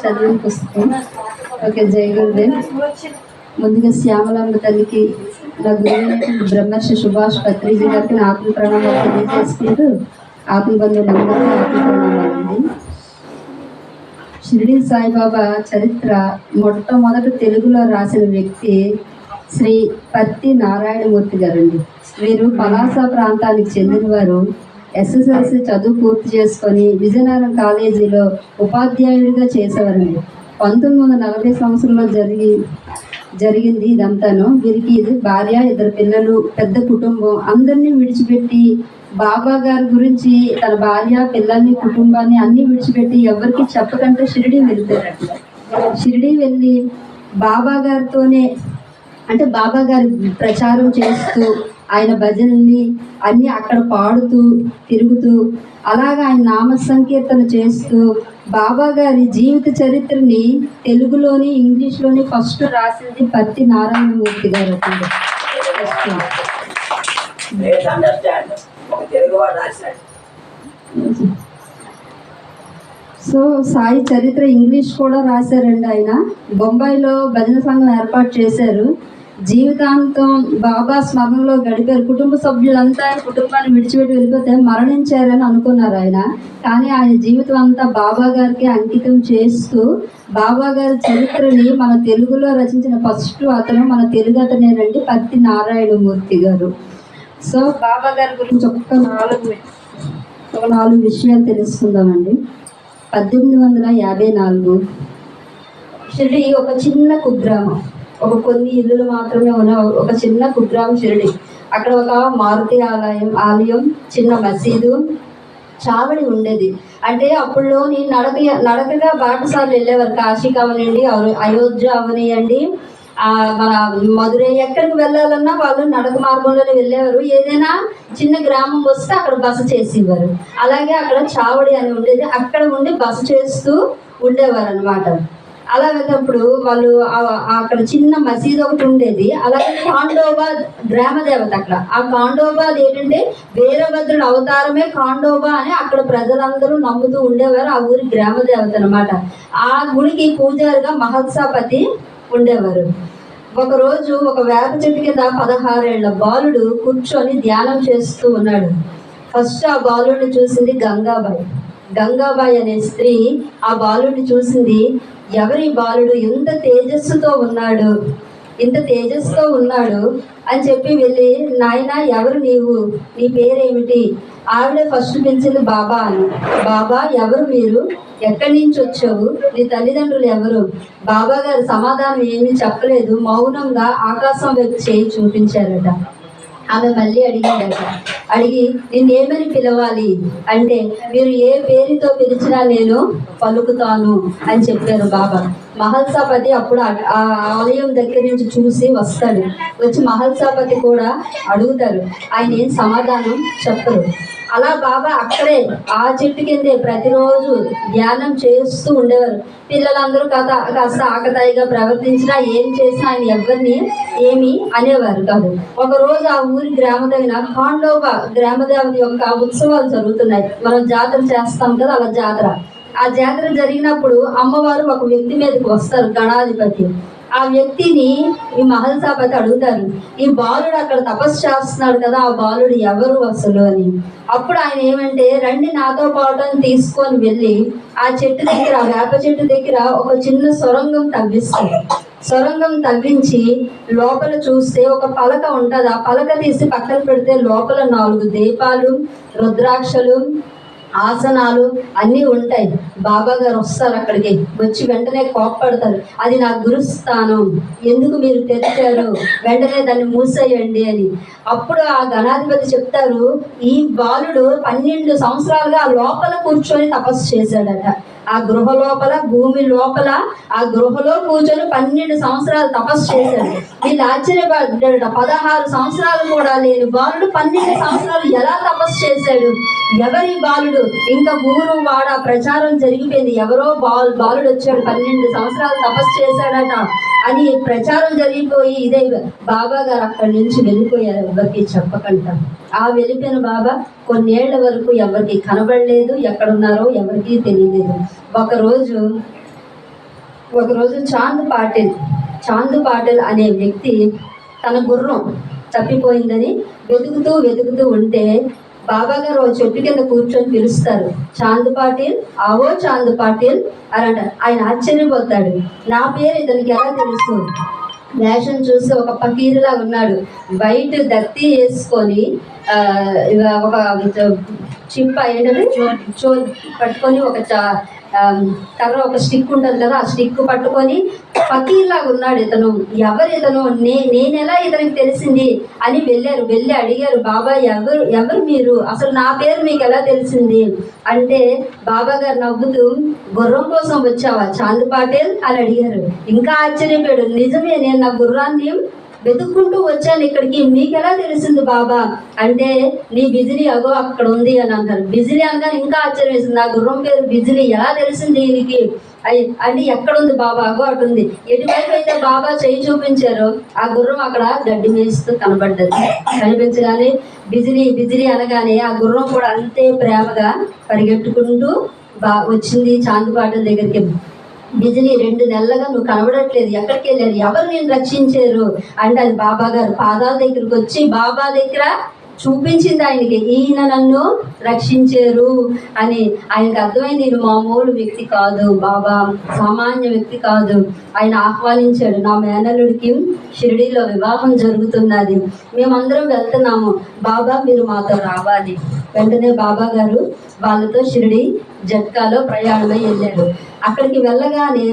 చదివిన పుస్తకం ఓకే జై గురుదేవ్. ముందుగా శ్యామలాంబ తల్లికి నా గురువు బ్రహ్మర్షి సుభాష్ పత్రిజీ గారికి నా ఆత్మ ప్రణామాలు తెలియజేసుకుంటూ ఆత్మ బంధువులందరికీ ఆత్మ ప్రణామాలండి షిరిడి సాయిబాబా చరిత్ర మొట్టమొదటి తెలుగులో రాసిన వ్యక్తి శ్రీ పత్తి నారాయణమూర్తి గారండి. వీరు పలాస ప్రాంతానికి చెందినవారు. ఎస్ఎస్ఎల్సి చదువు పూర్తి చేసుకొని విజయనగరం కాలేజీలో ఉపాధ్యాయుడిగా చేసేవారండి. పంతొమ్మిది వందల నలభై సంవత్సరంలో జరిగి జరిగింది ఇదంతాను. వీరికి ఇది భార్య ఇద్దరు పిల్లలు పెద్ద కుటుంబం. అందరినీ విడిచిపెట్టి బాబా గారి గురించి తన భార్య పిల్లల్ని కుటుంబాన్ని అన్ని విడిచిపెట్టి ఎవరికి చెప్పకంటే షిరిడి వెళ్తారట షిరిడి వెళ్ళి బాబా గారితోనే అంటే బాబా గారి ప్రచారం చేస్తూ ఆయన భజనల్ని అన్ని అక్కడ పాడుతూ తిరుగుతూ అలాగా ఆయన నామ సంకీర్తన చేస్తూ బాబా గారి జీవిత చరిత్రని తెలుగులోని ఇంగ్లీష్లోని ఫస్ట్ రాసింది పత్తి నారాయణమూర్తి గారు. సో సాయి చరిత్ర ఇంగ్లీష్ కూడా రాశారండి ఆయన. బొంబాయిలో భజన సంఘం ఏర్పాటు చేశారు. జీవితాంతం బాబా స్మరణలో గడిపారు. కుటుంబ సభ్యులంతా ఆయన కుటుంబాన్ని విడిచిపెట్టి వెళ్ళిపోతే మరణించారని అనుకున్నారు ఆయన. కానీ ఆయన జీవితం అంతా బాబా గారికి అంకితం చేస్తూ బాబా గారి చరిత్రని మన తెలుగులో రచించిన ఫస్ట్ అతను మన తెలుగు అతనేనండి పత్తి నారాయణమూర్తి గారు. సో బాబా గారి గురించి ఒక్క నాలుగు ఒక నాలుగు విషయాలు తెలుసుకుందామండి. పద్దెనిమిది వందల యాభై నాలుగు. షిరిడి ఒక చిన్న కుగ్రామం. ఒక కొన్ని ఇల్లులు మాత్రమే ఉన్న ఒక చిన్న కుగ్రామ షిరిడి. అక్కడ ఒక మారుతి ఆలయం ఆలయం చిన్న మసీదు చావడి ఉండేది. అంటే అప్పుడులోని నడక నడకగా బాటసార్లు వెళ్ళేవారు. కాశీ కావనండి అయోధ్య అవనియండి మన మధురై ఎక్కడికి వెళ్ళాలన్నా వాళ్ళు నడక మార్గంలోనే వెళ్ళేవారు. ఏదైనా చిన్న గ్రామం వస్తే అక్కడ బస చేసేవారు. అలాగే అక్కడ చావడి అని ఉండేది. అక్కడ ఉండి బస చేస్తూ ఉండేవారు అనమాట అలా వెళ్ళినప్పుడు వాళ్ళు అక్కడ చిన్న మసీదు ఒకటి ఉండేది. అలాగే కాండోబా గ్రామ దేవత అక్కడ. ఆ కాండోబా అది ఏంటంటే వీరభద్రుడు అవతారమే కాండోబా అని అక్కడ ప్రజలందరూ నమ్ముతూ ఉండేవారు. ఆ ఊరి గ్రామ దేవత అనమాట ఆ గుడికి పూజారిగా మహత్సాపతి ఉండేవారు. ఒకరోజు ఒక వేప చెట్టు కింద పదహారేళ్ళ బాలుడు కూర్చొని ధ్యానం చేస్తూ ఉన్నాడు. ఫస్ట్ ఆ బాలుడిని చూసింది గంగాబాయి. గంగాబాయి అనే స్త్రీ ఆ బాలుడిని చూసింది. ఎవరి బాలుడు ఎంత తేజస్సుతో ఉన్నాడు? ఇంత తేజస్సుతో ఉన్నాడు అని చెప్పి వెళ్ళి నాయన ఎవరు నీవు? నీ పేరేమిటి? ఆవిడ ఫస్ట్ పిలిచింది బాబా అని. బాబా ఎవరు మీరు? ఎక్కడి నుంచి వచ్చావు? నీ తల్లిదండ్రులు ఎవరు? బాబా గారు సమాధానం ఏమీ చెప్పలేదు. మౌనంగా ఆకాశం వైపు చేయి చూపించారట. ఆమె మళ్ళీ అడిగిందట. అడిగి నిన్నేమని పిలవాలి? అంటే మీరు ఏ పేరుతో పిలిచినా నేను పలుకుతాను అని చెప్పారు బాబా. మహల్సాపతి అప్పుడు ఆ- ఆ ఆలయం దగ్గర నుంచి చూసి వస్తాడు. వచ్చి మహల్సాపతి కూడా అడుగుతారు. ఆయన ఏం సమాధానం చెప్పరు. అలా బాబా అక్కడే ఆ చెట్టు కిందే ప్రతిరోజు ధ్యానం చేస్తూ ఉండేవారు. పిల్లలందరూ కథ కాస్త ఆకతాయిగా ప్రవర్తించినా ఏం చేసినా ఆయన ఎవరిని ఏమి అనేవారు కాదు. ఒక రోజు ఆ ఊరి గ్రామ దగ్గర గ్రామదేవత యొక్క ఉత్సవాలు జరుగుతున్నాయి. మనం జాతర చేస్తాం కదా అలా జాతర. ఆ జాతర జరిగినప్పుడు అమ్మవారు ఒక వ్యక్తి మీదకి వస్తారు గణాధిపతి. ఆ వ్యక్తిని ఈ మహల్సాపతి అడుగుతారు ఈ బాలుడు అక్కడ తపస్సు చేస్తున్నాడు కదా ఆ బాలుడు ఎవరు అసలు? అని. అప్పుడు ఆయన ఏమంటే రండి నాతో పాటు అని తీసుకొని వెళ్ళి ఆ చెట్టు దగ్గర ఆ వేప చెట్టు దగ్గర ఒక చిన్న సొరంగం తవ్విస్తారు. సొరంగం తవ్వించి లోపల చూస్తే ఒక పలక ఉంటుంది. ఆ పలక తీసి పక్కన పెడితే లోపల నాలుగు దీపాలు రుద్రాక్షలు ఆసనాలు అన్నీ ఉంటాయి. బాబా గారు వస్తారు అక్కడికి. వచ్చి వెంటనే కోప్పడతారు. అది నా గురుస్థానం. ఎందుకు మీరు తెచ్చారు వెంటనే దాన్ని మూసేయండి అని. అప్పుడు ఆ గణాధిపతి చెప్తారు ఈ బాలుడు పన్నెండు సంవత్సరాలుగా ఆ లోపల కూర్చొని తపస్సు చేశాడట. ఆ గృహ లోపల భూమి లోపల ఆ గృహలో కూర్చొని పన్నెండు సంవత్సరాలు తపస్సు చేశాడు. వీళ్ళు ఆశ్చర్యపడ్డాడు పదహారు సంవత్సరాలు కూడా లేని బాలుడు పన్నెండు సంవత్సరాలు ఎలా తపస్సు చేశాడు? ఎవరి బాలుడు? ఇంకా ఊరు వాడ ప్రచారం జరిగిపోయింది. ఎవరో బాల్ బాలుడు వచ్చాడు. పన్నెండు సంవత్సరాలు తపస్సు చేశాడట అని ప్రచారం జరిగిపోయి ఇదే బాబా గారు అక్కడి నుంచి వెళ్ళిపోయారు. ఎవరికి చెప్పకుండా ఆ వెళ్ళిపోయిన బాబా కొన్నేళ్ళ వరకు ఎవరికి కనబడలేదు ఎక్కడున్నారో ఎవరికీ తెలియలేదు. ఒకరోజు ఒకరోజు చాంద్ పాటిల్ చాంద్ పాటిల్ అనే వ్యక్తి తన గుర్రం తప్పిపోయిందని వెతుకుతూ వెతుకుతూ ఉంటే బాబా గారు ఒక చెట్టు కింద కూర్చొని పిలుస్తారు. చాంద్ పాటిల్ ఆవో చాంద్ పాటిల్ అని అంటారు ఆయన ఆశ్చర్యపోతాడు. నా పేరు ఇతనికి ఎలా తెలుస్తుంది వేషం చూసి ఒక పకీరులా ఉన్నాడు. బయట దత్తి వేసుకొని ఒక చిప్ప ఏంటంటే చో పట్టుకొని ఒక కర్ర ఒక స్టిక్ ఉంటుంది కదా ఆ స్టిక్ పట్టుకొని ఫకీర్లాగా ఉన్నాడు ఇతను. ఎవరు ఇతను? నే నేను ఎలా ఇతనికి తెలిసింది అని వెళ్ళారు. వెళ్ళి అడిగారు బాబా ఎవరు ఎవరు మీరు? అసలు నా పేరు మీకు ఎలా తెలిసింది? అంటే బాబా గారు నవ్వుతూ గుర్రం కోసం వచ్చావా? చాంద్ పాటేల్? అని అడిగారు. ఇంకా ఆశ్చర్యపోయాడు. నిజమే నేను నా గుర్రాన్ని వెతుక్కుంటూ వచ్చాను ఇక్కడికి. మీకు ఎలా తెలిసింది బాబా? అంటే నీ బిజిలీ అగో అక్కడ ఉంది అని అంటారు. బిజిలీ అనగా ఇంకా ఆశ్చర్యం వేసింది. నా గుర్రం పేరు బిజిలీ. ఎలా తెలిసింది దీనికి అయ్ అంటే ఎక్కడ ఉంది బాబా? అగో అటు ఉంది. ఎటువైపు అయితే బాబా చేయి చూపించారో ఆ గుర్రం అక్కడ గడ్డి మేస్తూ కనబడ్డది. కనిపించగానే బిజిలీ బిజిలీ అనగానే ఆ గుర్రం కూడా అంతే ప్రేమగా పరిగెట్టుకుంటూ బా వచ్చింది చాందుపాటల దగ్గరికి. బిజిలీ రెండు నెలలుగా నువ్వు కనబడట్లేదు. ఎక్కడికి వెళ్ళారు? ఎవరు నేను రక్షించారు? అంటే అది బాబా గారు. పాదాల దగ్గరికి వచ్చి బాబా దగ్గర చూపించింది ఆయనకి. ఈయన నన్ను రక్షించారు అని ఆయనకు అర్థమైంది. నేను మామూలు వ్యక్తి కాదు బాబా. సామాన్య వ్యక్తి కాదు. ఆయన ఆహ్వానించాడు. నా మేనలుడికి షిరిడీలో వివాహం జరుగుతున్నది. మేమందరం వెళ్తున్నాము. బాబా మీరు మాతో రావాలి. వెంటనే బాబా గారు వాళ్ళతో షిరిడి జట్కాలో ప్రయాణమై వెళ్ళారు. అక్కడికి వెళ్ళగానే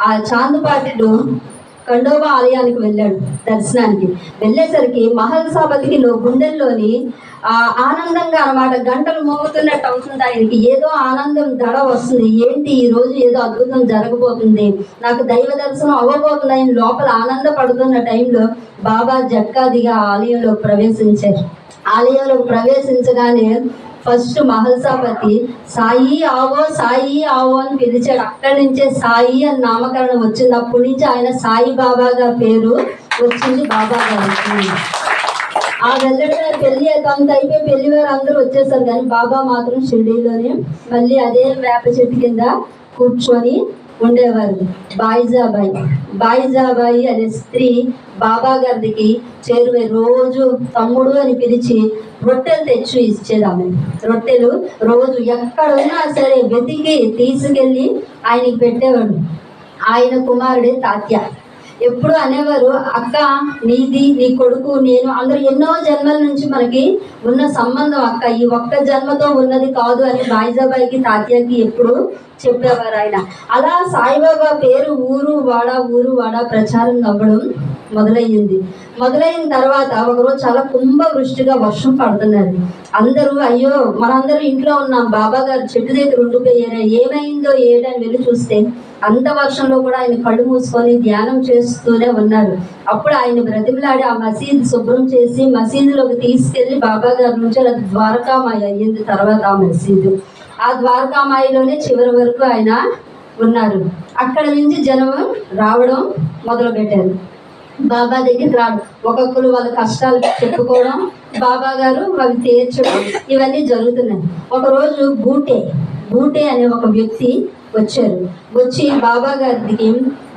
ఆ చాందుపాటిడు కండోబా ఆలయానికి వెళ్ళాడు దర్శనానికి. వెళ్ళేసరికి మహల్ సాబతికిలో గుండెల్లోని ఆ ఆనందంగా అనమాట గంటలు మోగుతున్నట్టు అవుతుంది ఆయనకి. ఏదో ఆనందం దడ వస్తుంది. ఏంటి ఈ రోజు ఏదో అద్భుతం జరగబోతుంది? నాకు దైవ దర్శనం అవ్వబోతుంది ఆయన లోపల ఆనందపడుతున్న టైంలో బాబా జట్కాదిగా ఆలయంలో ప్రవేశించారు. ఆలయంలో ప్రవేశించగానే ఫస్ట్ మహల్సాపతి సాయి ఆవో సాయి ఆవో అని పిలిచాడు. అక్కడి నుంచే సాయి అని నామకరణం వచ్చింది అప్పటి నుంచి ఆయన సాయి బాబాగా పేరు వచ్చింది బాబా గారికి ఆ వెళ్ళడం గారి పెళ్ళి అంత అయిపోయి పెళ్ళి వారు అందరూ వచ్చేసారు. కానీ బాబా మాత్రం షిరిడీలోనే మళ్ళీ అదే వేప చెట్టు కింద కూర్చొని ఉండేవారు. బాయిజాబాయి. బాయిజాబాయి అనే స్త్రీ బాబా గారికి చేరువే రోజు తమ్ముడు అని పిలిచి రొట్టెలు తెచ్చి ఇచ్చేది ఆమె రొట్టెలు రోజు ఎక్కడున్నా సరే వెతికి తీసుకెళ్ళి ఆయనకి పెట్టేవాడు. ఆయన కుమారుడే తాత్య. ఎప్పుడు అనేవారు అక్క నీది నీ కొడుకు నేను అందరూ ఎన్నో జన్మల నుంచి మనకి ఉన్న సంబంధం అక్క. ఈ ఒక్క జన్మతో ఉన్నది కాదు అని బాయిజాబాయికి తాత్యకి ఎప్పుడు చెప్పేవారు ఆయన అలా సాయిబాబా పేరు ఊరు వాడ ఊరు వాడ ప్రచారం అవ్వడం మొదలయ్యింది. మొదలైన తర్వాత ఒకరోజు చాలా కుంభ వృష్టిగా వర్షం పడుతున్నది. అందరూ అయ్యో మనందరూ ఇంట్లో ఉన్నాం. బాబా గారు చెట్టు దగ్గర ఉండిపోయారా. ఏమైందో ఏడని వెళ్ళి చూస్తే అంత వర్షంలో కూడా ఆయన కళ్ళు మూసుకొని ధ్యానం చేస్తూనే ఉన్నారు. అప్పుడు ఆయన బ్రతిమలాడి ఆ మసీదు శుభ్రం చేసి మసీదులోకి తీసుకెళ్ళి బాబా గారి నుంచి అది ద్వారకామాయ అయ్యింది. తర్వాత ఆ మసీదు. ఆ ద్వారకామాయిలోనే చివరి వరకు ఆయన ఉన్నారు. అక్కడ నుంచి జనం రావడం మొదలుపెట్టారు. బాబా దగ్గరికి రావడం ఒక్కొక్కరు వాళ్ళ కష్టాలు చెప్పుకోవడం బాబా గారు అవి తీర్చడం ఇవన్నీ జరుగుతున్నాయి. ఒకరోజు బూటే బూటే అనే ఒక వ్యక్తి వచ్చారు. వచ్చి బాబా గారికి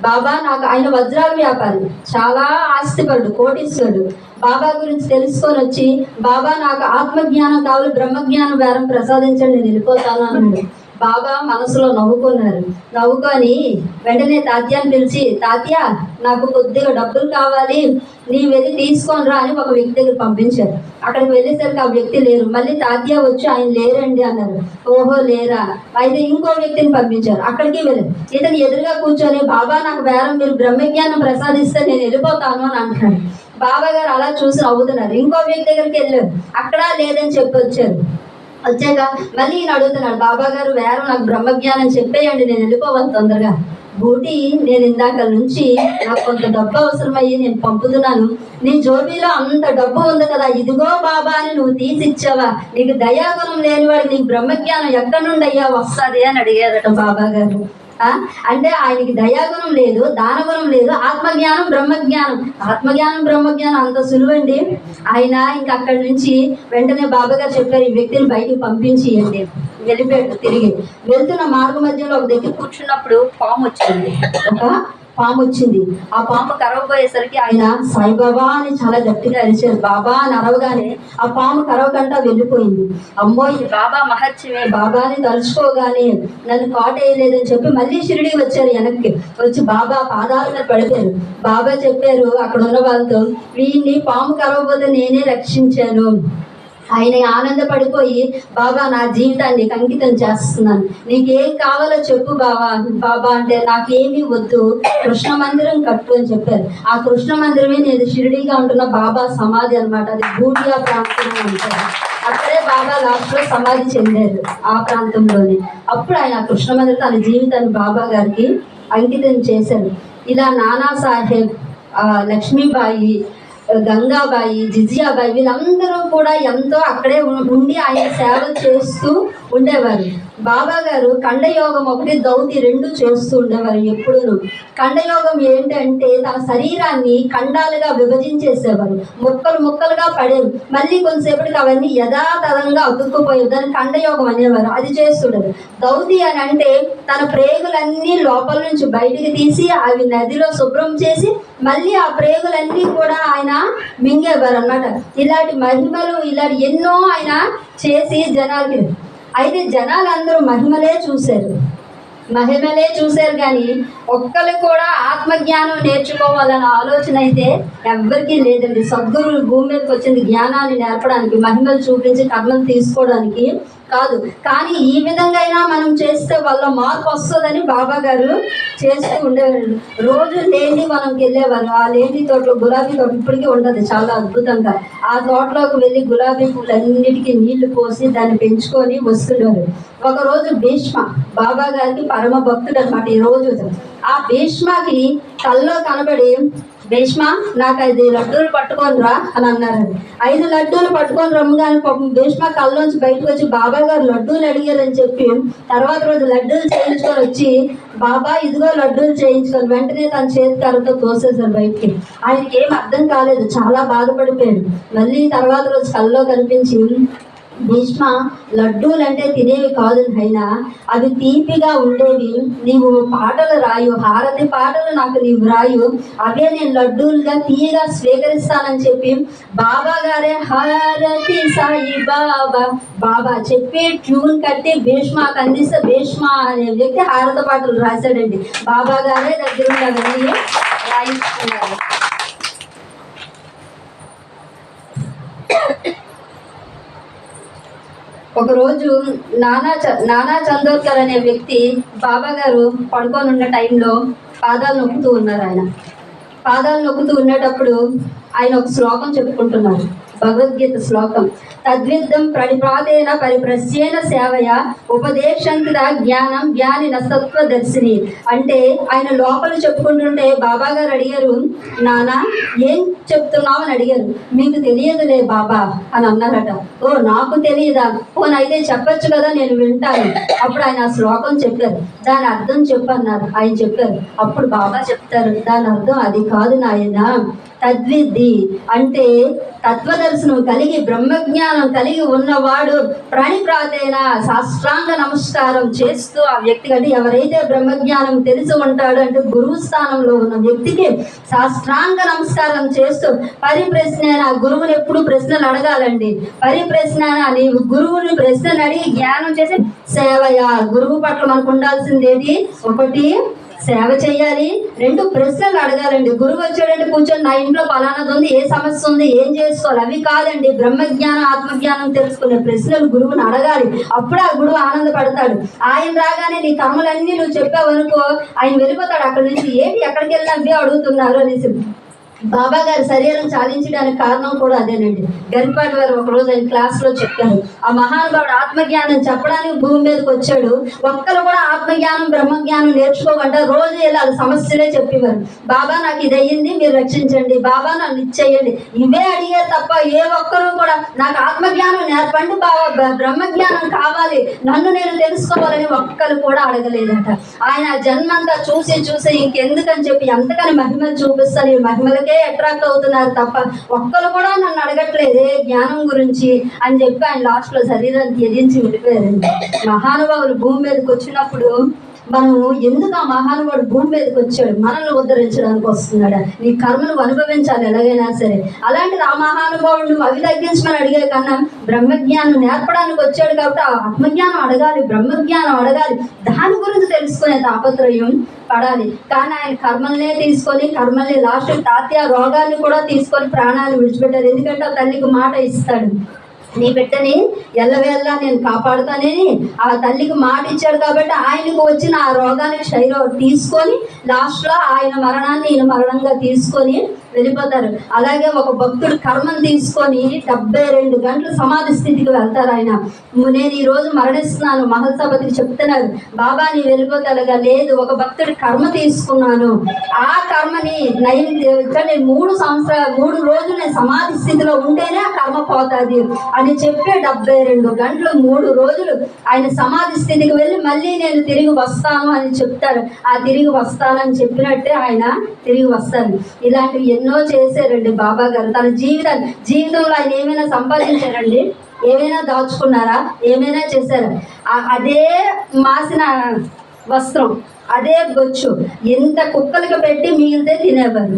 బాబా నాకు ఆయన వజ్రాల వ్యాపారి చాలా ఆస్తిపరుడు కోటీశ్వరుడు. బాబా గురించి తెలుసుకొని వచ్చి బాబా నాకు ఆత్మజ్ఞానం కావాలి బ్రహ్మజ్ఞానం వేరం ప్రసాదించండి నేను వెళ్ళిపోతాను అన్నాడు. బాబా మనసులో నవ్వుకున్నారు. నవ్వుకొని వెంటనే తాత్యాన్ని పిలిచి తాత్య నాకు కొద్దిగా డబ్బులు కావాలి. నీ వెళ్ళి తీసుకొని రా అని ఒక వ్యక్తి దగ్గర పంపించారు. అక్కడికి వెళ్ళేసరికి ఆ వ్యక్తి లేరు. మళ్ళీ తాత్య వచ్చి ఆయన లేరండి అన్నారు. ఓహో లేరా? అయితే ఇంకో వ్యక్తిని పంపించారు. అక్కడికి వెళ్ళారు. ఇతను ఎదురుగా కూర్చొని బాబా నాకు బేరం. మీరు బ్రహ్మజ్ఞానం ప్రసాదిస్తే నేను వెళ్ళిపోతాను అని అంటున్నాడు. బాబా గారు అలా చూసి నవ్వుతున్నారు. ఇంకో వ్యక్తి దగ్గరికి వెళ్ళారు. అక్కడ లేదని చెప్పి వచ్చారు వచ్చాక మళ్ళీ ఈయన అడుగుతున్నాడు బాబా గారు వేరే నాకు బ్రహ్మజ్ఞానం చెప్పేయండి నేను వెళ్ళిపోవాలి తొందరగా. బూటి నేను ఇందాక నుంచి నాకు కొంత డబ్బు అవసరమయ్యి నేను పంపుతున్నాను. నీ జోబీలో అంత డబ్బు ఉంది కదా ఇదిగో బాబా అని నువ్వు తీసిచ్చావా? నీకు దయాగుణం లేనివాడికి నీకు బ్రహ్మజ్ఞానం ఎక్కడి నుండి అయ్యా వస్తుంది? అని అడిగారట బాబా గారు. అంటే ఆయనకి దయాగుణం లేదు దానగుణం లేదు ఆత్మజ్ఞానం బ్రహ్మజ్ఞానం. ఆత్మజ్ఞానం బ్రహ్మజ్ఞానం అంత సులువండి. ఆయన ఇంకా అక్కడి నుంచి వెంటనే బాబా గారు చెప్పారు ఈ వ్యక్తిని బయటికి పంపించియండి వెళ్ళిపోయాడు తిరిగి. వెళ్తున్న మార్గ మధ్యలో ఒక దగ్గర కూర్చున్నప్పుడు పాము వచ్చింది. ఒక పాము వచ్చింది. ఆ పాము కరవబోయేసరికి ఆయన సాయిబాబా అని చాలా గట్టిగా అరిచారు. బాబా అని అరవగానే ఆ పాము కరవకుండా వెళ్ళిపోయింది. అమ్మో ఇది బాబా మహత్యమే. బాబాని తలుచుకోగానే నన్ను కాటేయలేదని చెప్పి మళ్ళీ షిరిడి వచ్చారు వెనక్కి. వచ్చి బాబా పాదాల మీద పడిపోయారు. బాబా చెప్పారు అక్కడ ఉన్న వాళ్ళతో వీడిని పాము కరవబోతే నేనే రక్షించాను. ఆయన ఆనందపడిపోయి బాబా నా జీవితాన్ని నీకు అంకితం చేస్తున్నాను. నీకు ఏం కావాలో చెప్పు బాబా బాబా అంటే నాకేమీ వద్దు. కృష్ణ మందిరం కట్టు అని చెప్పారు. ఆ కృష్ణ మందిరమే నేను షిరిడీగా ఉంటున్న బాబా సమాధి అన్నమాట. అది భూటియా ప్రాంతంలో ఉంటారు అక్కడే బాబా లాస్ట్లో సమాధి చెందారు ఆ ప్రాంతంలోనే. అప్పుడు ఆయన కృష్ణ మందిరం తన జీవితాన్ని బాబా గారికి అంకితం చేశారు. ఇలా నానా సాహెబ్ ఆ, లక్ష్మీబాయి గంగాబాయి జిజియాబాయి వీళ్ళందరూ కూడా ఎంతో అక్కడే ఉండి ఆయన సేవలు చేస్తూ ఉండేవారు. బాబా గారు కండయోగం ఒకటి దౌతి రెండు చేస్తూ ఉండేవారు ఎప్పుడూ కండయోగం ఏంటంటే తన శరీరాన్ని ఖండాలుగా విభజించేసేవారు. ముక్కలు ముక్కలుగా పడేవి. మళ్ళీ కొంతసేపటికి అవన్నీ యథాతథంగా అతుక్కుపోయేవి. దాన్ని కండయోగం అనేవారు. అది చేస్తుండదు. దౌతి అని అంటే తన ప్రేగులన్నీ లోపల నుంచి బయటికి తీసి అవి నదిలో శుభ్రం చేసి మళ్ళీ ఆ ప్రేగులన్నీ కూడా ఆయన మింగేవారు అన్నమాట ఇలాంటి మహిమలు ఇలాంటి ఎన్నో ఆయన చేసి జనాలకి అయితే జనాలందరూ మహిమలే చూశారు. మహిమలే చూశారు కానీ ఒక్కరు కూడా ఆత్మజ్ఞానం నేర్చుకోవాలన్న ఆలోచన అయితే ఎవ్వరికీ లేదండి. సద్గురువు భూమి మీదకి వచ్చింది జ్ఞానాన్ని నేర్పడానికి మహిమలు చూపించి కర్మలు తీసుకోవడానికి కాదు. కానీ ఈ విధంగా అయినా మనం చేస్తే వాళ్ళ మార్పు వస్తుందని బాబా గారు చేస్తూ ఉండేవాళ్ళు రోజు లేని మనం వెళ్ళేవారు. ఆ లేని తోటలో గులాబీ తోట ఇప్పటికీ ఉండదు చాలా అద్భుతంగా. ఆ తోటలోకి వెళ్ళి గులాబీ పూలన్నిటికీ నీళ్ళు పోసి దాన్ని పెంచుకొని వస్తుండేవారు. ఒక రోజు భీష్మ బాబా గారికి పరమ భక్తుడు అనమాట ఈ రోజు. ఆ భీష్మకి కల్లో కనబడి భీష్మ నాకు ఐదు లడ్డూలు పట్టుకొని రా అని అన్నారు ఐదు లడ్డూలు పట్టుకొని రమ్మగానే పాపం భీష్మ కళ్ళలోంచి బయటకు వచ్చి బాబా గారు లడ్డూలు అడిగారని చెప్పి తర్వాత రోజు లడ్డూలు చేయించుకొని వచ్చి బాబా ఇదిగో లడ్డూలు చేయించుకొని వెంటనే తన చేతి కర్రతో తోసేశారు బయటికి. ఆయనకి ఏం అర్థం కాలేదు చాలా బాధపడిపోయాడు. మళ్ళీ తర్వాత రోజు కళ్ళలో కనిపించి భీష్మ లడ్డూలు అంటే తినేవి కాదు అయినా అవి తీపిగా ఉండేవి. నీవు పాటలు రాయు హారతి పాటలు నాకు నీవు రాయు. అవే నేను లడ్డూలుగా తీయగా స్వీకరిస్తానని చెప్పి బాబా గారే హారతి సాయి బాబా. బాబా చెప్పి ట్యూన్ కట్టి భీష్మ అందిస్తే భీష్మ అనే వ్యక్తి హారత పాటలు రాశాడండి. బాబా గారే దగ్గర అవన్నీ రాయించుకున్నారు. ఒకరోజు నానా చ- నానా చందోర్కర్ అనే వ్యక్తి బాబా గారు పడుకొని ఉన్న టైంలో పాదాలు నొక్కుతూ ఉన్నారు ఆయన. పాదాలు నొక్కుతూ ఉండేటప్పుడు ఆయన ఒక శ్లోకం చెప్పుకుంటున్నారు. భగవద్గీత శ్లోకం. తద్విద్ధం ప్రణిపాదేన పరిప్రశ్యేన సేవయ ఉపదేశంకిత జ్ఞానం జ్ఞాని నసత్వదర్శిని అంటే ఆయన లోపల చెప్పుకుంటుంటే బాబా గారు అడిగారు నానా ఏం చెప్తున్నావు? అని అడిగారు. మీకు తెలియదులే బాబా అని అన్నారట. ఓ నాకు తెలియదా పోనైతే చెప్పచ్చు కదా నేను వింటాను అప్పుడు ఆయన ఆ శ్లోకం చెప్పారు. దాని అర్థం చెప్పన్నారు ఆయన చెప్పారు. అప్పుడు బాబా చెప్తారు దాని అర్థం అది కాదు నాయన. తద్విద్ది అంటే తత్వదర్శనం కలిగి బ్రహ్మజ్ఞానం కలిగి ఉన్నవాడు ప్రాణిప్రాతేన సాష్టాంగ నమస్కారం చేస్తూ ఆ వ్యక్తి అంటే ఎవరైతే బ్రహ్మజ్ఞానం తెలిసి ఉంటాడో అంటే గురువు స్థానంలో ఉన్న వ్యక్తికి సాష్టాంగ నమస్కారం చేస్తూ పరిప్రశ్న గురువుని ఎప్పుడు ప్రశ్నలు అడగాలండి. పరిప్రశ్న నీవు గురువుని ప్రశ్నలు అడిగి జ్ఞానం చేసి సేవయ గురువు పట్ల మనకు ఉండాల్సింది ఒకటి సేవ చేయాలి. రెండు ప్రశ్నలు అడగాలండి. గురువు వచ్చాడంటే కూర్చొని నా ఇంట్లో పలానాది ఉంది ఏ సమస్య ఉంది ఏం చేసుకోవాలి? అవి కాదండి. బ్రహ్మజ్ఞానం ఆత్మజ్ఞానం తెలుసుకునే ప్రశ్నలు గురువుని అడగాలి. అప్పుడు ఆ గురువు ఆనందపడతాడు. ఆయన రాగానే నీ కర్మలన్నీ నువ్వు చెప్పావనుకో ఆయన వెళ్ళిపోతాడు అక్కడి నుంచి. ఏమి ఎక్కడికి వెళ్ళినా అవి అడుగుతున్నారు అనేసి బాబా గారి శరీరం చాలించడానికి కారణం కూడా అదేనండి. గరిపాటి వారు ఒక రోజు ఆయన క్లాస్లో చెప్పారు ఆ మహానుభావుడు ఆత్మజ్ఞానం చెప్పడానికి భూమి మీదకి వచ్చాడు. ఒక్కరు కూడా ఆత్మజ్ఞానం బ్రహ్మజ్ఞానం నేర్చుకోకుండా రోజు ఇలా సమస్యలే చెప్పేవారు. బాబా నాకు ఇది అయ్యింది మీరు రక్షించండి. బాబా నన్ను ఇచ్చేయండి. ఇవే అడిగే తప్ప ఏ ఒక్కరు కూడా నాకు ఆత్మజ్ఞానం నేర్పండి బాబా బ్రహ్మజ్ఞానం కావాలి. నన్ను నేను తెలుసుకోవాలని ఒక్కరు కూడా అడగలేదట. ఆయన జన్మంతా చూసి చూసి ఇంకెందుకని చెప్పి ఎంతకని మహిమలు చూపిస్తారు ఈ మహిమలకే అట్రాక్ట్ అవుతున్నారు తప్ప ఒక్కరు కూడా నన్ను అడగట్లేదే జ్ఞానం గురించి? అని చెప్పి ఆయన లాస్ట్లో శరీరాన్ని త్యజించి ఉండిపోయారండి మహానుభావులు భూమి మీదకి వచ్చినప్పుడు మనము ఎందుకు ఆ మహానుభావుడు భూమి మీదకి వచ్చాడు? మనల్ని ఉద్ధరించడానికి వస్తున్నాడు? నీ కర్మను అనుభవించాలి ఎలాగైనా సరే. అలాంటి ఆ మహానుభావుడు అవి తగ్గించమని అడిగే కన్నా బ్రహ్మజ్ఞానం నేర్పడానికి వచ్చాడు కాబట్టి ఆ ఆత్మజ్ఞానం అడగాలి బ్రహ్మజ్ఞానం అడగాలి. దాని గురించి తెలుసుకునే తాపత్రయం పడాలి. కానీ ఆయన కర్మల్నే తీసుకొని కర్మల్ని లాస్ట్ తాత్య రోగాన్ని కూడా తీసుకొని ప్రాణాలు విడిచిపెట్టారు. ఎందుకంటే తల్లికి మాట ఇస్తాడు. నీ బిడ్డని ఎల్లవేళ్ళ నేను కాపాడుతానని ఆ తల్లికి మాట ఇచ్చాడు కాబట్టి ఆయనకు వచ్చిన ఆ రోగాన్ని క్షయరో తీసుకొని లాస్ట్లో ఆయన మరణాన్ని ఈయన మరణంగా తీసుకొని వెళ్ళిపోతారు. అలాగే ఒక భక్తుడు కర్మను తీసుకొని డెబ్బై రెండు గంటలు సమాధి స్థితికి వెళ్తారు ఆయన. నేను ఈరోజు మరణిస్తున్నాను. మహల్సభకి చెప్తున్నారు బాబా నీ వెళ్ళిపోతారుగా. లేదు ఒక భక్తుడి కర్మ తీసుకున్నాను. ఆ కర్మని నైన్ నేను మూడు సంవత్సరాలు మూడు రోజులు నేను సమాధి స్థితిలో ఉంటేనే ఆ కర్మ పోతుంది. అని చెప్పే డెబ్బై రెండు గంటలు మూడు రోజులు ఆయన సమాధి స్థితికి వెళ్ళి మళ్ళీ నేను తిరిగి వస్తాను అని చెప్తారు. ఆ తిరిగి వస్తానని చెప్పినట్టే ఆయన తిరిగి వస్తాను ఇలాంటివి ఎన్నో చేశారండి బాబా గారు. తన జీవితం జీవితంలో ఆయన ఏమైనా సంపాదించారండి? ఏమైనా దాచుకున్నారా? ఏమైనా చేశారా? అదే మాసిన వస్త్రం అదే బొచ్చు ఎంత కుక్కలకి పెట్టి మిగిలితే తినేవారు.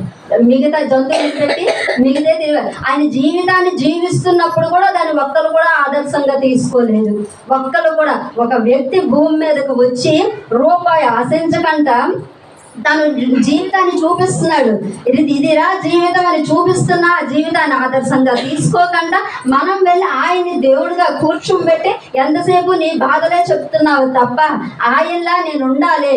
మిగతా జంతువులకు పెట్టి మిగిలితే తినేవారు. ఆయన జీవితాన్ని జీవిస్తున్నప్పుడు కూడా దాన్ని ఒక్కరు కూడా ఆదర్శంగా తీసుకోలేదు. ఒక్కరు కూడా ఒక వ్యక్తి భూమి మీదకు వచ్చి రూపాయి ఆశించకుండా తను జీవితాన్ని చూపిస్తున్నాడు. ఇది ఇదిరా జీవితం అని చూపిస్తున్నా ఆ జీవితాన్ని ఆదర్శంగా తీసుకోకుండా మనం వెళ్ళి ఆయన్ని దేవుడిగా కూర్చుంబెట్టి ఎంతసేపు నీ బాధలే చెప్తున్నావు తప్ప ఆయనలా నేను ఉండాలి.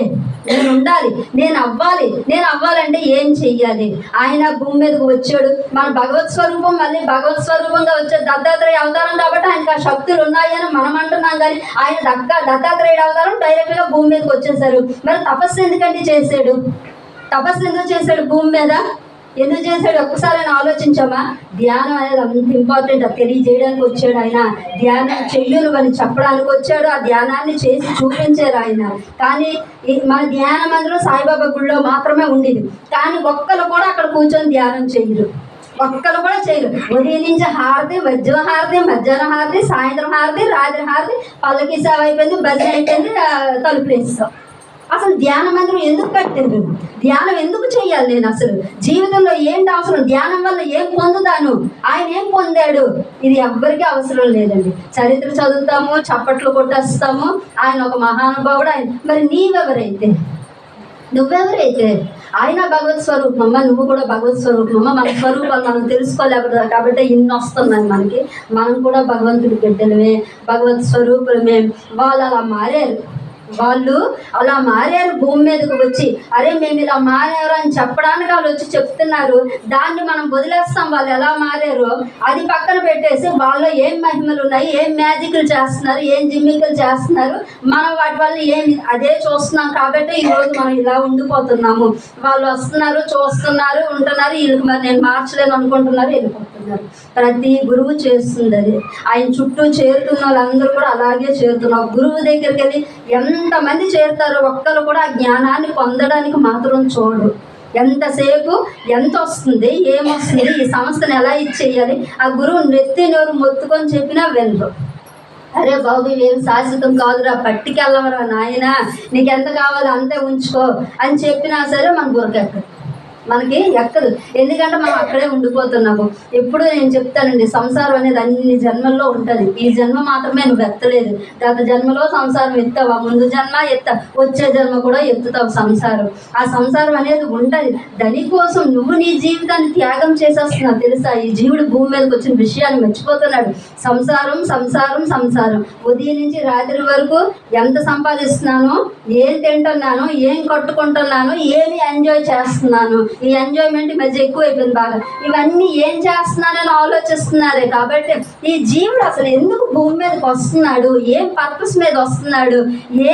నేను ఉండాలి నేను అవ్వాలి నేను అవ్వాలంటే ఏం చెయ్యాలి? ఆయన భూమి మీదకి వచ్చాడు. మన భగవత్ స్వరూపం మళ్ళీ భగవత్ స్వరూపంగా వచ్చే దత్తాత్రేయ అవతారం కాబట్టి ఆయనకు ఆ శక్తులు ఉన్నాయని మనం అంటున్నాం కానీ ఆయన దక్క దత్తాత్రేయుడు అవతారం డైరెక్ట్గా భూమి మీదకి వచ్చేసారు. మరి తపస్సు ఎందుకంటే చేశాడు? తపస్సు ఎందుకు చేశాడు భూమి మీద? ఎందుకు చేశాడు? ఒక్కసారి ఆలోచించామా? ధ్యానం అనేది అంత ఇంపార్టెంట్ అది తెలియజేయడానికి వచ్చాడు ఆయన. ధ్యానం చెయ్యను అని చెప్పడానికి వచ్చాడు. ఆ ధ్యానాన్ని చేసి చూపించారు ఆయన. కానీ మన ధ్యాన మందిరం సాయిబాబా గుళ్ళో మాత్రమే ఉండేది. కానీ ఒక్కరు కూడా అక్కడ కూర్చొని ధ్యానం చేయరు. ఒక్కరు కూడా చేయరు. ఉదయం నుంచి హారతి మధ్య హారతి మధ్యాహ్నం హారతి సాయంత్రం హారతి రాత్రి హారతి పల్లకి సేవ అయిపోయింది భజన అయిపోయింది ఆ, తలుపులు వేస్తాం అసలు ధ్యాన మందిరం ఎందుకు కట్టారు ధ్యానం ఎందుకు చేయాలి నేను అసలు? జీవితంలో ఏంటి అవసరం? ధ్యానం వల్ల ఏం పొందుతాను? ఆయన ఏం పొందాడు? ఇది ఎవ్వరికీ అవసరం లేదండి. చరిత్ర చదువుతాము చప్పట్లు కొట్టేస్తాము. ఆయన ఒక మహానుభావుడు ఆయన. మరి నీవెవరైతే? నువ్వెవరైతే? ఆయన భగవత్ స్వరూపమ్మ నువ్వు కూడా భగవత్ స్వరూపమ్మ మన స్వరూపాలు మనం తెలుసుకోలేకపోతే కాబట్టి ఇన్ని వస్తున్నాయి మనకి. మనం కూడా భగవంతుడి బిడ్డలమే భగవత్ స్వరూపులమే. వాళ్ళు అలా మారారు. వాళ్ళు అలా మారారు భూమి మీదకి వచ్చి. అరే మేము ఇలా మారారు అని చెప్పడానికి వాళ్ళు వచ్చి చెప్తున్నారు. దాన్ని మనం వదిలేస్తాం. వాళ్ళు ఎలా మారారు అది పక్కన పెట్టేసి వాళ్ళు ఏం మహిమలు ఉన్నాయి ఏం మ్యాజిక్లు చేస్తున్నారు ఏం జిమ్మికలు చేస్తున్నారు మనం వాటి వల్ల ఏం అదే చూస్తున్నాం కాబట్టి ఈ రోజు మనం ఇలా ఉండిపోతున్నాము. వాళ్ళు వస్తున్నారు చూస్తున్నారు ఉంటున్నారు. వీళ్ళకి మరి నేను మార్చలేను అనుకుంటున్నారు వెళ్ళిపోతున్నారు ప్రతి గురువు చేస్తుంది అది ఆయన చుట్టూ చేరుతున్న వాళ్ళందరూ కూడా అలాగే చేరుతున్నారు. గురువు దగ్గరికి వెళ్ళి ఎంతమంది చేరుతారో ఒక్కరు కూడా ఆ జ్ఞానాన్ని పొందడానికి మాత్రం చూడరు. ఎంతసేపు ఎంత వస్తుంది ఏమొస్తుంది ఈ సంస్థను ఎలా ఇచ్చేయాలి ఆ గురువు నెత్తి నోరు మొత్తుకొని చెప్పినా వినరు. అరే బాబు ఏం శాశ్వతం కాదురా పట్టుకెళ్ళవరా నాయన నీకు ఎంత కావాలో అంతే ఉంచుకో అని చెప్పినా సరే మన గురకెక్కదు మనకి ఎక్కదు. ఎందుకంటే మనం అక్కడే ఉండిపోతున్నాము. ఎప్పుడు నేను చెప్తానండి సంసారం అనేది అన్ని జన్మల్లో ఉంటుంది. ఈ జన్మ మాత్రమే నువ్వు ఎత్తలేదు. గత జన్మలో సంసారం ఎత్తావా? ముందు జన్మ ఎత్త. వచ్చే జన్మ కూడా ఎత్తుతావు సంసారం. ఆ సంసారం అనేది ఉంటుంది దానికోసం నువ్వు నీ జీవితాన్ని త్యాగం చేసేస్తున్నావు. తెలుసా? ఈ జీవుడు భూమి మీదకి వచ్చిన విషయాన్ని మర్చిపోతున్నాడు. సంసారం సంసారం సంసారం. ఉదయం నుంచి రాత్రి వరకు ఎంత సంపాదిస్తున్నానో ఏం తింటున్నాను ఏం కట్టుకుంటున్నాను ఏమి ఎంజాయ్ చేస్తున్నాను ఈ ఎంజాయ్మెంట్ ఈ మధ్య ఎక్కువైపోయింది బాగా. ఇవన్నీ ఏం చేస్తున్నారని ఆలోచిస్తున్నారే కాబట్టి ఈ జీవుడు అసలు ఎందుకు భూమి మీదకి వస్తున్నాడు? ఏం పర్పస్ మీద వస్తున్నాడు?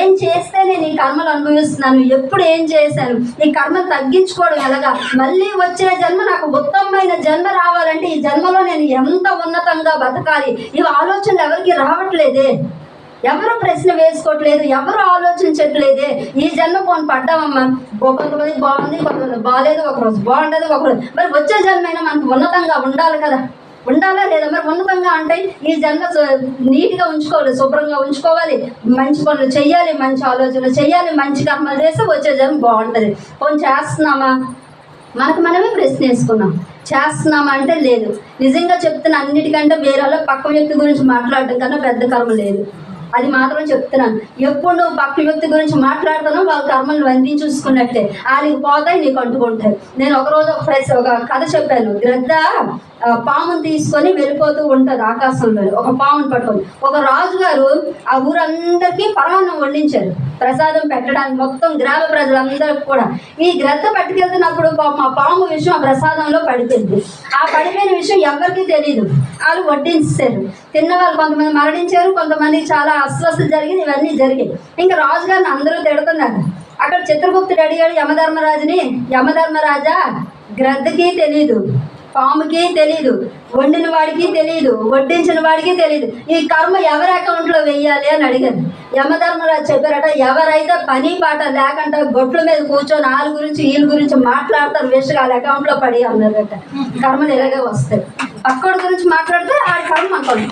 ఏం చేస్తే నేను ఈ కర్మలు అనుభవిస్తున్నాను? ఎప్పుడు ఏం చేశాను ఈ కర్మలు తగ్గించుకోవడం ఎలాగా? మళ్ళీ వచ్చే జన్మ నాకు ఉత్తమమైన జన్మ రావాలంటే ఈ జన్మలో నేను ఎంత ఉన్నతంగా బతకాలి? ఈ ఆలోచనలు ఎవరికి రావట్లేదే. ఎవరు ప్రశ్న వేసుకోవట్లేదు ఎవరు ఆలోచించట్లేదే. ఈ జన్మ పోని పడ్డామమ్మా ఓ కొంతమంది బాగుంది కొంతమంది బాగాలేదు ఒకరోజు బాగుండదు ఒకరోజు మరి వచ్చే జన్మైనా మనకు ఉన్నతంగా ఉండాలి కదా. ఉండాలా లేదా? మరి ఉన్నతంగా అంటే ఈ జన్మ నీట్గా ఉంచుకోవాలి శుభ్రంగా ఉంచుకోవాలి మంచి పనులు చేయాలి మంచి ఆలోచనలు చేయాలి మంచి కర్మలు చేస్తే వచ్చే జన్మ బాగుంటుంది. కొంచెం చేస్తున్నామా? మనకు మనమే ప్రశ్న వేసుకున్నాం. చేస్తున్నామా అంటే లేదు. నిజంగా చెప్తున్న అన్నిటికంటే వేరేలో పక్క వ్యక్తి గురించి మాట్లాడటం కన్నా పెద్ద కర్మ లేదు. అది మాత్రం చెప్తున్నాను. ఎప్పుడు నువ్వు పక్క వ్యక్తి గురించి మాట్లాడుతానో వాళ్ళ కర్మలు వంది చూసుకున్నట్టే వాళ్ళకి పోతాయి నీకు అంటుకుంటాయి. నేను ఒకరోజు ఒక ఫ్రెస్ ఒక కథ చెప్పాను. గ్రద్ద పాముని తీసుకొని వెళ్ళిపోతూ ఉంటుంది ఆకాశంలో. ఒక పాముని పట్టుకొని. ఒక రాజుగారు ఆ ఊరందరికీ పరమాన్నం వండించారు. ప్రసాదం పెట్టడానికి మొత్తం గ్రామ ప్రజలందరికీ కూడా. ఈ గ్రద్ద పట్టుకెళ్తున్నప్పుడు పాపం ఆ పాము విషయం ఆ ప్రసాదంలో పడిపోయింది. ఆ పడిపోయిన విషయం ఎవరికీ తెలియదు వాళ్ళు వడ్డించారు తిన్న వాళ్ళు కొంతమంది మరణించారు. కొంతమంది చాలా అస్వస్థ జరిగింది. ఇవన్నీ జరిగాయి. ఇంకా రాజుగారిని అందరూ తిడుతున్నారు. అక్కడ చిత్రగుప్తుడు అడిగాడు యమధర్మరాజుని యమధర్మరాజా గ్రద్దకి తెలియదు పాముకి తెలియదు వండిన వాడికి తెలియదు వడ్డించిన వాడికి తెలియదు ఈ కర్మ ఎవరి అకౌంట్లో వెయ్యాలి అని అడిగారు యమధర్మరాజు చెప్పారట ఎవరైతే పని పాట లేకుండా బొట్ల మీద కూర్చొని వాళ్ళ గురించి వీళ్ళ గురించి మాట్లాడతారు వేస్ట్ వాళ్ళ అకౌంట్లో పడి అన్నారట. కర్మలు ఇలాగే వస్తాయి. పక్కోడి గురించి మాట్లాడితే ఆ కర్మ మనకు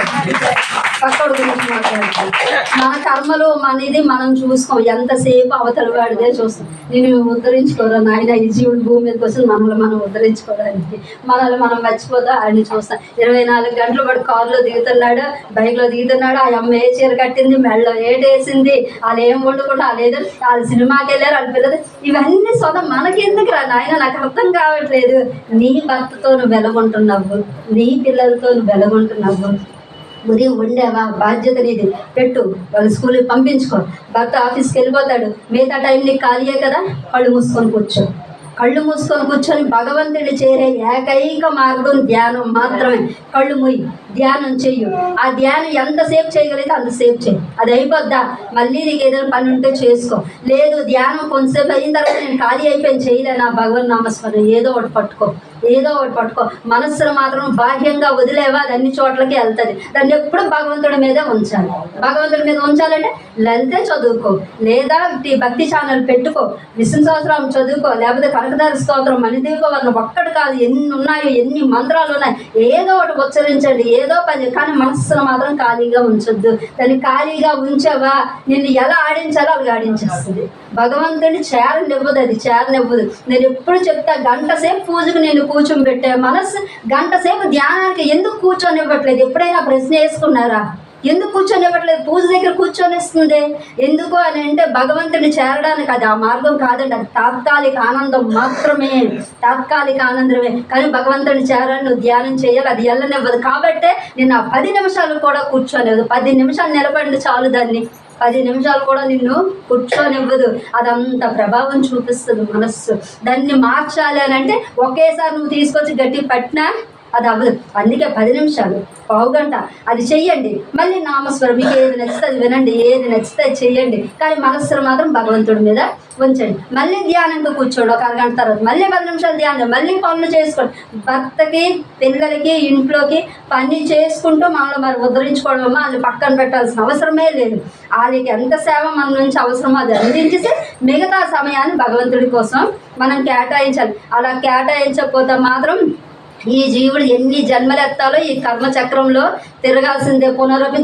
పక్కోడి గురించి మాట్లాడతాం. మన కర్మలు మనది మనం చూసుకోం ఎంతసేపు అవతల వాడిదే చూస్తాం. నేను ఉద్ధరించుకోరా నాయన? ఈ జీవుడు భూమి మీదకి వచ్చి మనల్ని మనం ఉద్ధరించుకోవడానికి. మనల్ని మనం మర్చిపోతా ఆయన చూస్తాం. ఇరవై నాలుగు గంటలు వాడు కారులో దిగుతున్నాడు బైక్లో దిగుతున్నాడు ఆ అమ్మ ఏ చీర కట్టింది మెడలో ఏటేసింది వాళ్ళు ఏం వండుకుంటా లేదు వాళ్ళు సినిమాకి వెళ్ళారు వాళ్ళ పిల్లలు. ఇవన్నీ సొంతం మనకెందుకు రా నాయన? నాకు అర్థం కావట్లేదు. నీ భర్తతో నువ్వు వెలగొంటున్నావు నీ పిల్లలతో నువ్వు వెలగొంటున్నావు. ఉదయం ఉండేవా? బాధ్యత నీది. పెట్టు వాళ్ళు స్కూల్కి పంపించుకో. భర్త ఆఫీస్కి వెళ్ళిపోతాడు. మిగతా టైం నీకు ఖాళీయే కదా? కళ్ళు మూసుకొని కూర్చో. కళ్ళు మూసుకొని కూర్చొని భగవంతుడి చేరే ఏకైక మార్గం ధ్యానం మాత్రమే. కళ్ళు మూయి. ధ్యానం చెయ్యు. ఆ ధ్యానం ఎంతసేపు చేయగలిగితే అంతసేపు చేయి అది అయిపోద్దా? మళ్ళీ నీకు ఏదైనా పని ఉంటే చేసుకో. లేదు ధ్యానం కొంతసేపు అయిన తర్వాత నేను ఖాళీ అయిపోయిన చేయలే నా భగవన్ నామస్మరణ. ఏదో ఒకటి పట్టుకో. ఏదో ఒకటి పట్టుకో. మనస్సును మాత్రం బాహ్యంగా వదిలేవా? అది అన్ని చోట్లకి వెళ్తుంది. దాన్ని ఎప్పుడు భగవంతుడి మీదే ఉంచాలి. భగవంతుడి మీద ఉంచాలంటే లలితే చదువుకో. లేదా భక్తి ఛానల్ పెట్టుకో. విష్ణు సహస్రం చదువుకో. లేకపోతే కనకదారి స్తోత్రం మణిదీప వర్ణం ఒక్కటి కాదు. ఎన్ని ఉన్నాయో ఎన్ని మంత్రాలు ఉన్నాయి ఏదో ఒకటి ఉచ్చరించండి. ఏదో పని కానీ మనస్సును మాత్రం ఖాళీగా ఉంచొద్దు. దాన్ని ఖాళీగా ఉంచావా? నిన్ను ఎలా ఆడించాలో అవి ఆడించేస్తుంది. భగవంతుని చేరనివ్వదు అది చేరనివ్వదు. నేను ఎప్పుడు చెప్తా గంట సేపు పూజకు నేను కూర్చొని పెట్టే మనస్సు గంట సేపు ధ్యానానికి ఎందుకు కూర్చొనివ్వట్లేదు? ఎప్పుడైనా ప్రశ్న వేసుకున్నారా? ఎందుకు కూర్చొనివ్వట్లేదు పూజ దగ్గర కూర్చొనిస్తుంది ఎందుకు అని అంటే భగవంతుని చేరడానికి అది ఆ మార్గం కాదండి. అది తాత్కాలిక ఆనందం మాత్రమే. తాత్కాలిక ఆనందమే. కానీ భగవంతుని చేరాలని నువ్వు ధ్యానం చేయాలి. అది వెళ్ళనివ్వదు. కాబట్టే నేను ఆ పది నిమిషాలు కూడా కూర్చోనివ్వదు. పది నిమిషాలు నిలబడి చాలు దాన్ని. పది నిమిషాలు కూడా నిన్ను కూర్చోనివ్వదు. అదంత ప్రభావం చూపిస్తుంది మనస్సు. దాన్ని మార్చాలి అని అంటే ఒకేసారి నువ్వు తీసుకొచ్చి గట్టి పట్టినా అది అవ్వదు అందుకే పది నిమిషాలు పావు గంట. అది చెయ్యండి. మళ్ళీ నామస్వరం మీకు ఏది నచ్చితే అది వినండి ఏది నచ్చితే అది చెయ్యండి. కానీ మనస్సును మాత్రం భగవంతుడి మీద ఉంచండి. మళ్ళీ ధ్యానంతో కూర్చోండి ఒక అరగంట తర్వాత. మళ్ళీ పది నిమిషాలు ధ్యానం మళ్ళీ పనులు చేసుకోండి. భర్తకి పిల్లలకి ఇంట్లోకి పని చేసుకుంటూ మనల్ని మరి ఉద్ధరించుకోవడం వాళ్ళు పక్కన పెట్టాల్సిన అవసరమే లేదు. వాళ్ళకి ఎంత సేవ మన నుంచి అవసరమో అది అందించేసి మిగతా సమయాన్ని భగవంతుడి కోసం మనం కేటాయించాలి. అలా కేటాయించకపోతే మాత్రం ఈ జీవుడు ఎన్ని జన్మలు ఎత్తాలో ఈ కర్మచక్రంలో తిరగాల్సిందే. పునరపి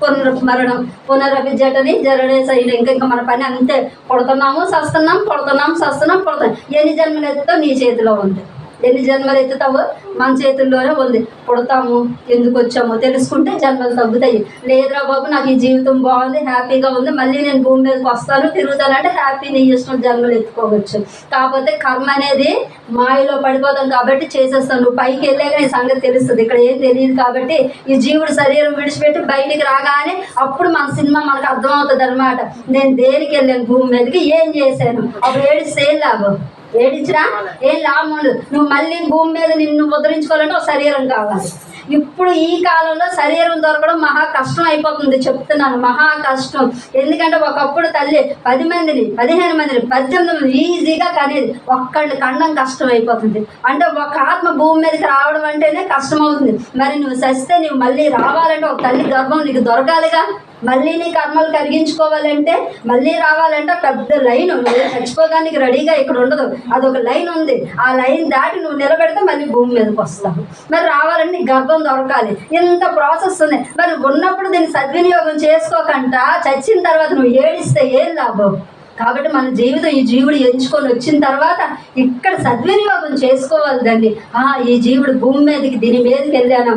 పునర్ మరణం పునరపి జటని జరడే సైన్ ఇంకా ఇంకా మన పని అంతే. పుడుతున్నాము సస్తున్నాం పుడుతున్నాం సస్తున్నాం పుడుతున్నాం ఎన్ని జన్మలు ఎత్తో నీ చేతిలో ఉంది ఎన్ని జన్మలు ఎత్తుతావో మన చేతుల్లోనే ఉంది. పుడతాము ఎందుకు వచ్చామో తెలుసుకుంటే జన్మలు తగ్గుతాయి. లేదురా బాబు నాకు ఈ జీవితం బాగుంది హ్యాపీగా ఉంది మళ్ళీ నేను భూమి మీదకి వస్తాను తిరుగుతానంటే హ్యాపీ నీ ఇష్టం జన్మలు ఎత్తుకోవచ్చు. కాకపోతే కర్మ అనేది మాయలో పడిపోతాం కాబట్టి చేసేస్తాను. నువ్వు పైకి వెళ్ళాక ఈ సంగతి తెలుస్తుంది. ఇక్కడ ఏం తెలియదు కాబట్టి ఈ జీవుడు శరీరం విడిచిపెట్టి బయటికి రాగానే అప్పుడు మన సినిమా మనకు అర్థమవుతుంది అనమాట నేను దేనికి వెళ్ళాను? భూమి మీదకి ఏం చేశాను? అప్పుడు ఏడు సేల్ లాభం? ఏడించినా ఏం లాభం ఉండదు నువ్వు మళ్ళీ భూమి మీద నిన్ను ముద్రించుకోవాలంటే ఒక శరీరం కావాలి. ఇప్పుడు ఈ కాలంలో శరీరం దొరకడం మహా కష్టం అయిపోతుంది. చెప్తున్నాను మహా కష్టం. ఎందుకంటే ఒకప్పుడు తల్లి పది మందిని పదిహేను మందిని పద్దెనిమిది మంది ఈజీగా కనేది ఒక్కడిని కండం కష్టం అయిపోతుంది. అంటే ఒక ఆత్మ భూమి మీదకి రావడం అంటేనే కష్టం అవుతుంది. మరి నువ్వు చస్తే నువ్వు మళ్ళీ రావాలంటే ఒక తల్లి గర్భం నీకు దొరకాలిగా? మళ్ళీ నీ కర్మలు కరిగించుకోవాలంటే మళ్ళీ రావాలంటే పెద్ద లైన్ నువ్వు చచ్చిపోగానికి రెడీగా ఇక్కడ ఉండదు. అదొక లైన్ ఉంది. ఆ లైన్ దాటి నువ్వు నిలబెడితే మళ్ళీ భూమి మీదకి వస్తావు. మరి రావాలంటే నీ గర్భం దొరకాలి. ఇంత ప్రాసెస్ ఉంది. మరి ఉన్నప్పుడు దీన్ని సద్వినియోగం చేసుకోకుండా చచ్చిన తర్వాత నువ్వు ఏడిస్తే ఏం లాభం? కాబట్టి మన జీవితం ఈ జీవుడు ఎంచుకొని వచ్చిన తర్వాత ఇక్కడ సద్వినియోగం చేసుకోవాలి దాన్ని ఆ, ఈ జీవుడు భూమి మీదకి దీని మీదకి వెళ్ళాను.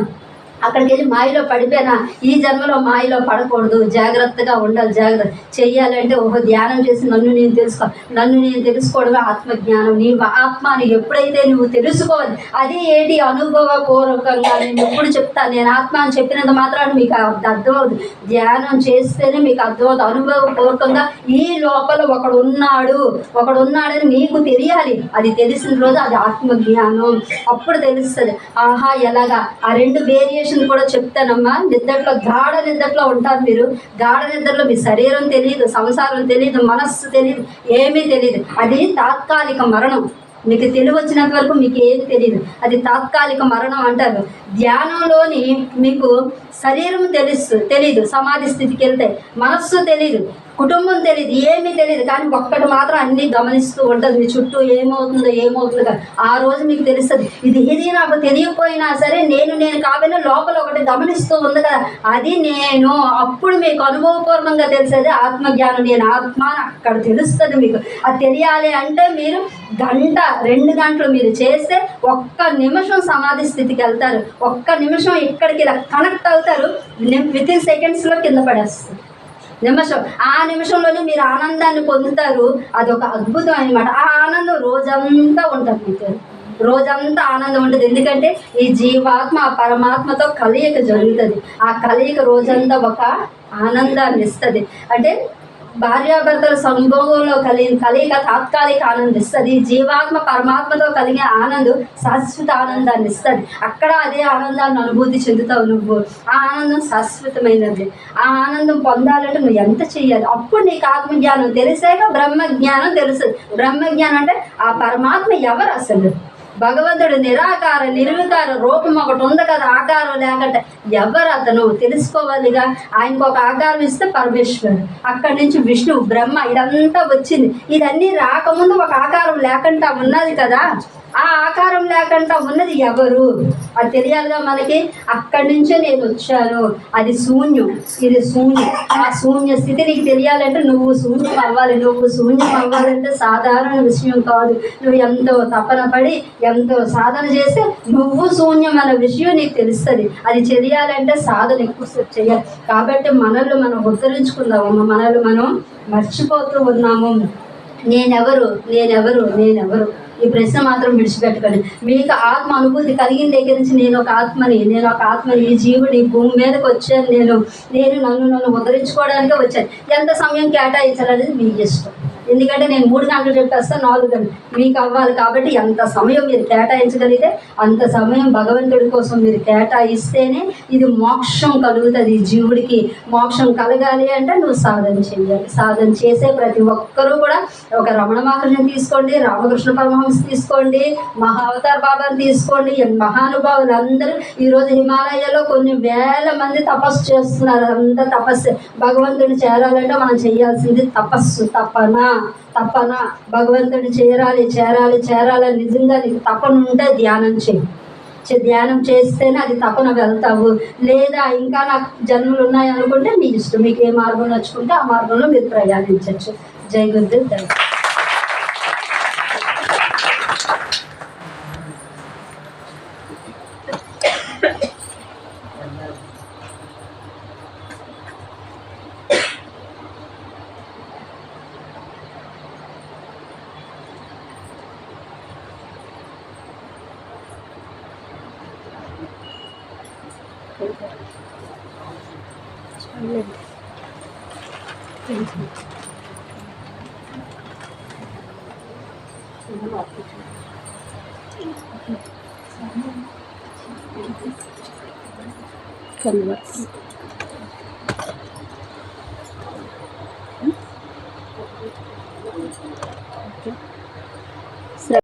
అక్కడికి వెళ్ళి మాయలో పడిపోయినా ఈ జన్మలో మాయలో పడకూడదు. జాగ్రత్తగా ఉండాలి జాగ్రత్త. చెయ్యాలంటే ఓహో ధ్యానం చేసి నన్ను నేను తెలుసుకో నన్ను నేను తెలుసుకోవడమే ఆత్మజ్ఞానం. నీ ఆత్మాని ఎప్పుడైతే నువ్వు తెలుసుకోవాలి అది ఏంటి అనుభవపూర్వకంగా? నేను ఎప్పుడు చెప్తాను నేను ఆత్మ అని చెప్పినంత మాత్రాన్ని మీకు అది అర్థమవుతుంది ధ్యానం చేస్తేనే మీకు అర్థమవుతుంది అనుభవపూర్వకంగా ఈ లోపల ఒకడు ఉన్నాడు ఒకడు ఉన్నాడని నీకు తెలియాలి. అది తెలిసిన రోజు అది ఆత్మజ్ఞానం. అప్పుడు తెలుస్తుంది. ఆహా ఎలాగా? ఆ రెండు వేరియేషన్ కూడా చెప్తానమ్మా నిద్రలో గాఢ నిద్రలో ఉంటారు మీరు. గాఢ నిద్రలో మీ శరీరం తెలియదు సంసారం తెలియదు మనస్సు తెలియదు ఏమీ తెలియదు అది తాత్కాలిక మరణం. మీకు తెలివి వచ్చినంత వరకు మీకు ఏం తెలియదు అది తాత్కాలిక మరణం అంటారు. ధ్యానంలోని మీకు శరీరం తెలుసు తెలియదు సమాధి స్థితికి వెళ్తే మనస్సు తెలియదు కుటుంబం తెలియదు ఏమీ తెలియదు కానీ ఒక్కటి మాత్రం అన్నీ గమనిస్తూ ఉంటుంది. మీ చుట్టూ ఏమవుతుందో ఏమవుతుందో ఆ రోజు మీకు తెలుస్తుంది. ఇది ఇది నాకు తెలియకపోయినా సరే నేను నేను కాబట్టి లోపల ఒకటి గమనిస్తూ ఉంది కదా. అది నేను అప్పుడు మీకు అనుభవపూర్వకంగా తెలిసేది ఆత్మజ్ఞానం. నేను ఆత్మ అక్కడ తెలుస్తుంది మీకు. అది తెలియాలి అంటే మీరు గంట రెండు గంటలు మీరు చేస్తే ఒక్క నిమిషం సమాధి స్థితికి వెళ్తారు. ఒక్క నిమిషం ఇక్కడికి ఇలా కనెక్ట్ అవుతారు. విత్ ఇన్ సెకండ్స్లో కింద పడేస్తారు. నిమిషం ఆ నిమిషంలోనే మీరు ఆనందాన్ని పొందుతారు. అదొక అద్భుతం అనమాట ఆ ఆనందం రోజంతా ఉంటుంది మీకు. రోజంతా ఆనందం ఉంటుంది. ఎందుకంటే ఈ జీవాత్మ ఆ పరమాత్మతో కలయిక జరుగుతుంది. ఆ కలయిక రోజంతా ఒక ఆనందాన్ని ఇస్తుంది. అంటే భార్యాభర్తల సంభోగంలో కలిగిన కలయిక తాత్కాలిక ఆనందం ఇస్తుంది. జీవాత్మ పరమాత్మతో కలిగే ఆనందం శాశ్వత ఆనందాన్ని ఇస్తుంది. అక్కడ అదే ఆనందాన్ని అనుభూతి చెందుతావు నువ్వు. ఆ ఆనందం శాశ్వతమైనది. ఆ ఆనందం పొందాలంటే నువ్వు ఎంత చేయాలి అప్పుడు నీకు ఆత్మజ్ఞానం తెలిసాక బ్రహ్మజ్ఞానం తెలుస్తుంది. బ్రహ్మజ్ఞానం అంటే ఆ పరమాత్మ ఎవరు అసలు? భగవంతుడు నిరాకార నిర్వికార రూపం ఒకటి ఉంది కదా ఆకారం లేకుండా. ఎవరు అతను? తెలుసుకోవాలిగా. ఆయనకు ఒక ఆకారం ఇస్తే పరమేశ్వరుడు. అక్కడి నుంచి విష్ణువు బ్రహ్మ ఇదంతా వచ్చింది. ఇదన్నీ రాకముందు ఒక ఆకారం లేకుండా ఉన్నది కదా. ఆ ఆకారం లేకుండా ఉన్నది ఎవరు? అది తెలియాలిగా మనకి? అక్కడి నుంచే నేను వచ్చాను. అది శూన్యం. ఇది శూన్యం. ఆ శూన్య స్థితి నీకు తెలియాలంటే నువ్వు శూన్యం అవ్వాలి. నువ్వు శూన్యం అవ్వాలంటే సాధారణ విషయం కాదు. నువ్వు ఎంతో తపన పడి ఎంతో సాధన చేస్తే నువ్వు శూన్యం అనే విషయం నీకు తెలుస్తుంది. అది తెలియాలంటే సాధన ఎక్కువ చేయాలి కాబట్టి మనల్ని మనం ఉద్ధరించుకుందాము. మనల్ని మనం మర్చిపోతూ ఉన్నాము. నేనెవరు? నేనెవరు? నేనెవరు? ఈ ప్రశ్న మాత్రం విడిచిపెట్టకండి. మీకు ఆత్మ అనుభూతి కలిగిన దగ్గర నుంచి నేను ఒక ఆత్మని నేను ఒక ఆత్మని ఈ జీవుని భూమి మీదకి వచ్చాను నేను. నేను నన్ను నన్ను ఉద్ధరించుకోవడానికే వచ్చాను. ఎంత సమయం కేటాయించాలనేది మీ ఇష్టం. ఎందుకంటే నేను మూడు గంటలు చెప్పేస్తాను నాలుగు గంటలు మీకు అవ్వాలి కాబట్టి ఎంత సమయం మీరు కేటాయించగలిగితే అంత సమయం భగవంతుడి కోసం మీరు కేటాయిస్తేనే ఇది మోక్షం కలుగుతుంది జీవుడికి. మోక్షం కలగాలి అంటే నువ్వు సాధన చేయాలి సాధన చేసే ప్రతి ఒక్కరూ కూడా ఒక రమణ మహర్షిని తీసుకోండి రామకృష్ణ పరమహంస తీసుకోండి మహావతార్ బాబాని తీసుకోండి మహానుభావులు అందరూ ఈరోజు హిమాలయాలో కొన్ని వేల మంది తపస్సు చేస్తున్నారు. అంత తపస్సు. భగవంతుని చేరాలంటే మనం చేయాల్సింది తపస్సు తపన. తపన భగవంతుడు చేరాలి చేరాలి చేరాలని నిజంగా నీకు తపన ఉంటే ధ్యానం చేయి. ధ్యానం చేస్తేనే అది తపన వెళ్తావు. లేదా ఇంకా నాకు జన్మలు ఉన్నాయి అనుకుంటే మీ ఇష్టం. మీకు ఏ మార్గం నచ్చుకుంటే ఆ మార్గంలో మీరు ప్రయాణించవచ్చు. జై గురుదేవ్. జై కన్వర్స్